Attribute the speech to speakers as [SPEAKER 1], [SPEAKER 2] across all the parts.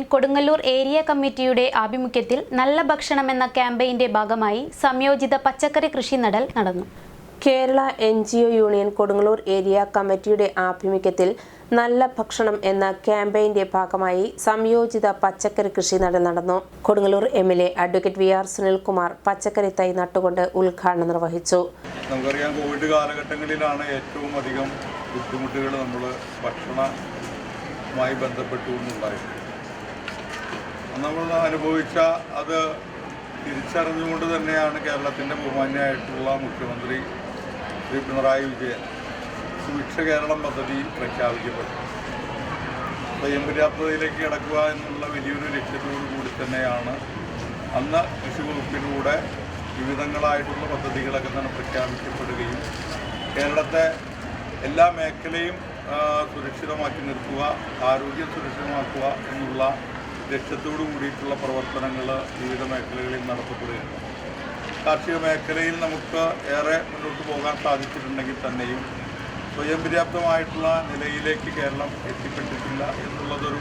[SPEAKER 1] Union Kodungallur area കമ്മിറ്റിയുടെ ആഭിമുഖ്യത്തിൽ നല്ല ഭക്ഷണം എന്ന ക്യാമ്പയിന്റെ ഭാഗമായി സംയോജിത പച്ചക്കറി കൃഷി നടൽ നടന്നു.
[SPEAKER 2] Kerala N G O union Kodungallur area കമ്മിറ്റിയുടെ ആഭിമുഖ്യത്തിൽ നല്ല ഭക്ഷണം എന്ന ക്യാമ്പയിന്റെ ഭാഗമായി സംയോജിത പച്ചക്കറി കൃഷി നടൽ നടന്നു. Kodungallur M L A advocate V R Sunilkumar പച്ചക്കറി തൈ നട്ടുകൊണ്ട് ഉദ്ഘാടനം നിർവഹിച്ചു.
[SPEAKER 3] നമുക്കറിയാം കോവിഡ് കാലഘട്ടങ്ങളിലാണ് ഏറ്റവും അധികം ബുദ്ധിമുട്ടുകൾ നമ്മൾ ഭക്ഷണവുമായി ബന്ധപ്പെട്ടുകൊണ്ടുണ്ടായത്. നമ്മൾ അനുഭവിച്ച അത് തിരിച്ചറിഞ്ഞുകൊണ്ട് തന്നെയാണ് കേരളത്തിന്റെ ബഹുമാന്യമായിട്ടുള്ള മുഖ്യമന്ത്രി ശ്രീ പിണറായി വിജയൻ സുഭിക്ഷ കേരളം പദ്ധതി പ്രഖ്യാപിക്കപ്പെട്ടു സ്വയം പര്യാപ്തതയിലേക്ക് കിടക്കുക എന്നുള്ള വലിയൊരു ലക്ഷ്യത്തോടു കൂടി തന്നെയാണ് അന്ന് കൃഷി വകുപ്പിലൂടെ വിവിധങ്ങളായിട്ടുള്ള പദ്ധതികളൊക്കെ തന്നെ പ്രഖ്യാപിക്കപ്പെടുകയും കേരളത്തെ എല്ലാ മേഖലയും സുരക്ഷിതമാക്കി നിർത്തുക ആരോഗ്യം സുരക്ഷിതമാക്കുക എന്നുള്ള ലക്ഷ്യത്തോടു കൂടിയിട്ടുള്ള പ്രവർത്തനങ്ങൾ വിവിധ മേഖലകളിൽ നടത്തപ്പെടുകയാണ്. കാർഷിക മേഖലയിൽ നമുക്ക് ഏറെ മുന്നോട്ട് പോകാൻ സാധിച്ചിട്ടുണ്ടെങ്കിൽ തന്നെയും സ്വയം പര്യാപ്തമായിട്ടുള്ള നിലയിലേക്ക് കേരളം എത്തിപ്പെട്ടിട്ടില്ല എന്നുള്ളതൊരു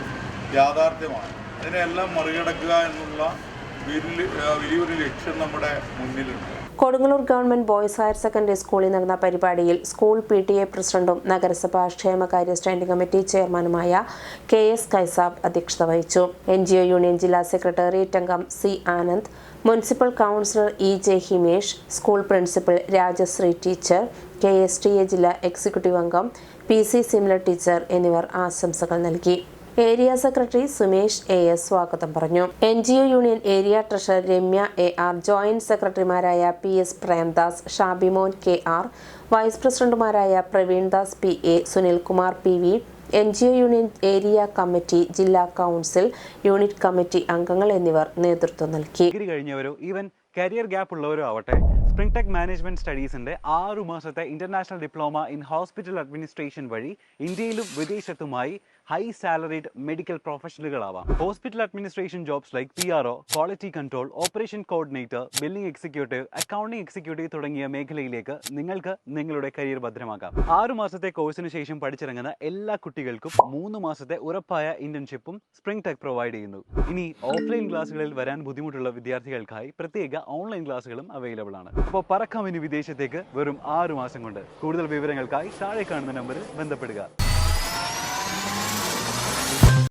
[SPEAKER 3] യാഥാർത്ഥ്യമാണ്. അതിനെല്ലാം മറികടക്കുക എന്നുള്ള ലക്ഷ്യം നമ്മുടെ മുന്നിലുണ്ട്.
[SPEAKER 2] Kodungallur government boys higher secondary സ്കൂളിൽ നടന്ന പരിപാടിയിൽ സ്കൂൾ പി ടി എ പ്രസിഡന്റും നഗരസഭാ ക്ഷേമകാര്യ സ്റ്റാൻഡിംഗ് കമ്മിറ്റി ചെയർമാനുമായ കെ എസ് കൈസാബ് അധ്യക്ഷത വഹിച്ചു. എൻ ജി ഒ യൂണിയൻ ജില്ലാ സെക്രട്ടേറിയറ്റ് അംഗം C Anand municipal councillor E J Himesh school principal Rajasree teacher K S T A ജില്ലാ എക്സിക്യൂട്ടീവ് അംഗം പി സി സിംല ടീച്ചർ എന്നിവർ ആശംസകൾ നൽകി. Area secretary Sumesh A S സ്വാഗതം പറഞ്ഞു. N G O union area treasurer Ramya A R joint സെക്രട്ടറിമാരായ P S Premdas Shabimon K R vice പ്രസിഡന്റുമാരായ Praveendas P A Sunilkumar P V N G O union area committee ജില്ലാ council unit committee അംഗങ്ങൾ എന്നിവർ നേതൃത്വം നൽകി.
[SPEAKER 4] Degree കഴിഞ്ഞവരോ even career gap ഉള്ളവരോ ആവട്ടെ സ്പ്രിംഗ് ടെക് മാനേജ്മെന്റ് സ്റ്റഡീസിന്റെ ആറു മാസത്തെ international diploma in hospital administration വഴി ഇന്ത്യയിലും വിദേശത്തുമായി high salaried medical പ്രൊഫഷണലുകളാവാം hospital administration jobs like P R O quality control operation coordinator billing executive accounting executive തുടങ്ങിയ മേഖലയിലേക്ക് നിങ്ങൾക്ക് നിങ്ങളുടെ കരിയർ ഭദ്രമാക്കാം. ആറു മാസത്തെ കോഴ്സിന് ശേഷം പഠിച്ചിറങ്ങുന്ന എല്ലാ കുട്ടികൾക്കും മൂന്ന് മാസത്തെ ഉറപ്പായ ഇന്റേൺഷിപ്പും സ്പ്രിംഗ് ടെക് പ്രൊവൈഡ് ചെയ്യുന്നു. ഇനി ഓഫ്ലൈൻ ക്ലാസ്സുകളിൽ വരാൻ ബുദ്ധിമുട്ടുള്ള വിദ്യാർത്ഥികൾക്കായി പ്രത്യേക ഓൺലൈൻ ക്ലാസ്സുകളും അവൈലബിൾ ആണ്. അപ്പോൾ പറക്കാം ഇനി വിദേശത്തേക്ക് വെറും ആറു മാസം കൊണ്ട്. കൂടുതൽ വിവരങ്ങൾക്കായി താഴെ കാണുന്ന നമ്പറിൽ ബന്ധപ്പെടുക.